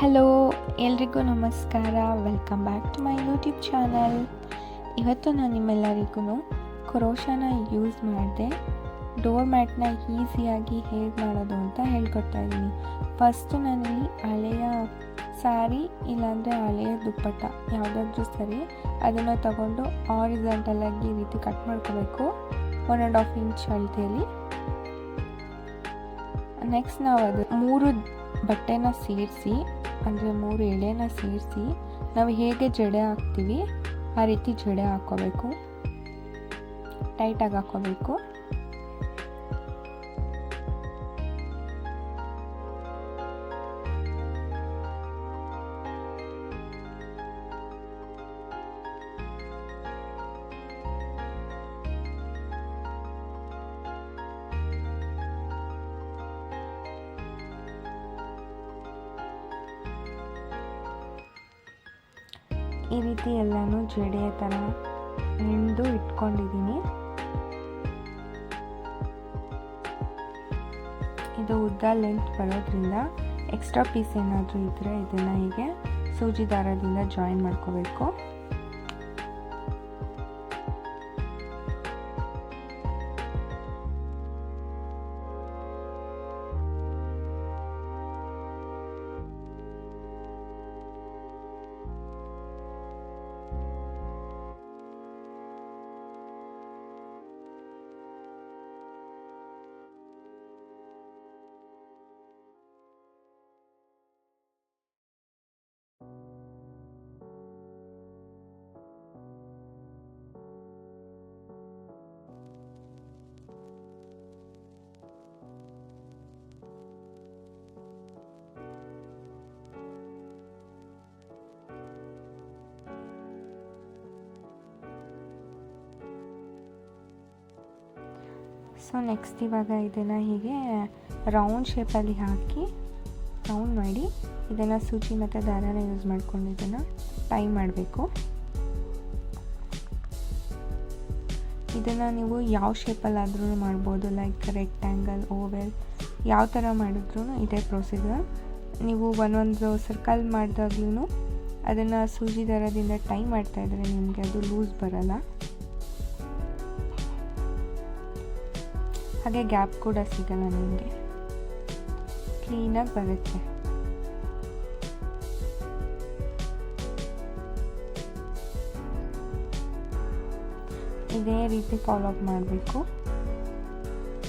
Hello, ಎಲ್ರಿಗೂ ನಮಸ್ಕಾರ. Welcome back to my YouTube channel ಇವತ್ತು ನಾನು ನಿಮ್ಮೆಲ್ಲರಿಗೂ ಕ್ರೋಶನ ಯೂಸ್ ಮಾಡಿದೆ. ಡೋರ್ ಮ್ಯಾಟ್ನ ಈಸಿಯಾಗಿ ಹೇಗೆ ಮಾಡೋದು ಅಂತ ಹೇಳ್ಕೊಡ್ತಾ ಇದ್ದೀನಿ. ಫಸ್ಟು ನಾನಿಲ್ಲಿ ಹಳೆಯ ಸ್ಯಾರಿ ಇಲ್ಲಾಂದರೆ ಹಳೆಯ ದುಪ್ಪಟ್ಟ, ಯಾವುದಾದ್ರೂ ಸರಿ ಅದನ್ನು ತಗೊಂಡು ಆರಿಸೆಂಟಲಾಗಿ ಈ ರೀತಿ ಕಟ್ ಮಾಡ್ಕೋಬೇಕು. ಒನ್ ಆ್ಯಂಡ್ ಹಾಫ್ ಇಂಚ್ ಅಳತೆಯಲ್ಲಿ ನೆಕ್ಸ್ಟ್ ನಾವು ಅದು ಮೂರು ಬಟ್ಟೆನ ಸೇರಿಸಿ, ಅಂದರೆ ಮೂರು ಎಳೆನ ಸೇರಿಸಿ, ನಾವು ಹೇಗೆ ಜಡೆ ಹಾಕ್ತೀವಿ, ಆ ರೀತಿ ಜಡೆ ಹಾಕ್ಕೋಬೇಕು. ಟೈಟಾಗಿ ಹಾಕ್ಕೋಬೇಕು. ಈ ರೀತಿ ಎಲ್ಲನೂ ಜಡೆ ಥರ ಹೆಣ್ದು ಇಟ್ಕೊಂಡಿದ್ದೀನಿ. ಇದು ಉದ್ದ ಲೆಂತ್ ಬರೋದ್ರಿಂದ ಎಕ್ಸ್ಟ್ರಾ ಪೀಸ್ ಏನಾದರೂ ಇದ್ದರೆ ಇದನ್ನು ಹೀಗೆ ಸೂಜಿ ದಾರದಿಂದ ಜಾಯಿನ್ ಮಾಡ್ಕೋಬೇಕು. ಸೊ ನೆಕ್ಸ್ಟ್ ಇವಾಗ ಇದನ್ನು ಹೀಗೆ ರೌಂಡ್ ಶೇಪಲ್ಲಿ ಹಾಕಿ ರೌಂಡ್ ಮಾಡಿ ಇದನ್ನು ಸೂಜಿ ಮತ್ತು ದಾರನ ಯೂಸ್ ಮಾಡ್ಕೊಂಡು ಇದನ್ನು ಟೈ ಮಾಡಬೇಕು. ಇದನ್ನು ನೀವು ಯಾವ ಶೇಪಲ್ಲಾದ್ರೂ ಮಾಡ್ಬೋದು ಲೈಕ್ ರೆಕ್ಟ್ಯಾಂಗಲ್ ಓವೆಲ್ ಯಾವ ಥರ ಮಾಡಿದ್ರೂ ಇದೇ ಪ್ರೊಸೀಜರ್ ನೀವು ಒಂದೊಂದು ಸರ್ಕಲ್ ಮಾಡಿದಾಗ್ಲೂ ಅದನ್ನು ಸೂಜಿ ದಾರದಿಂದ ಟೈ ಮಾಡ್ತಾಯಿದ್ರೆ ನಿಮಗೆ ಅದು ಲೂಸ್ ಬರಲ್ಲ. ಹಾಗೆ ಗ್ಯಾಪ್ ಕೂಡ ಸಿಗಲ್ಲ ನಿಮಗೆ. ಕ್ಲೀನಾಗಿ ಬರುತ್ತೆ. ಇದೇ ರೀತಿ ಫಾಲೋ ಅಪ್ ಮಾಡಬೇಕು.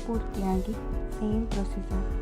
ಪೂರ್ತಿಯಾಗಿ ಸೇಮ್ ಪ್ರೊಸೀಜರ್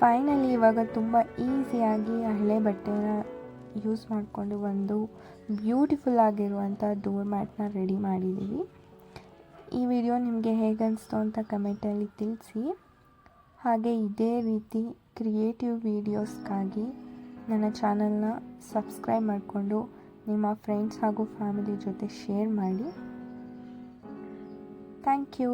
ಫೈನಲಿ ಇವಾಗ ತುಂಬ ಈಸಿಯಾಗಿ ಹಳೆ ಬಟ್ಟೆನ ಯೂಸ್ ಮಾಡಿಕೊಂಡು ಒಂದು ಬ್ಯೂಟಿಫುಲ್ ಆಗಿರುವಂಥ ಡೋರ್ ಮ್ಯಾಟ್ನ ರೆಡಿ ಮಾಡಿದ್ದೀವಿ. ಈ ವಿಡಿಯೋ ನಿಮಗೆ ಹೇಗೆ ಅನಿಸ್ತು ಅಂತ ಕಮೆಂಟಲ್ಲಿ ತಿಳಿಸಿ. ಹಾಗೆ ಇದೇ ರೀತಿ ಕ್ರಿಯೇಟಿವ್ ವೀಡಿಯೋಸ್ಗಾಗಿ ನನ್ನ ಚಾನಲ್ನ ಸಬ್ಸ್ಕ್ರೈಬ್ ಮಾಡಿಕೊಂಡು ನಿಮ್ಮ ಫ್ರೆಂಡ್ಸ್ ಹಾಗೂ ಫ್ಯಾಮಿಲಿ ಜೊತೆ ಶೇರ್ ಮಾಡಿ. Thank you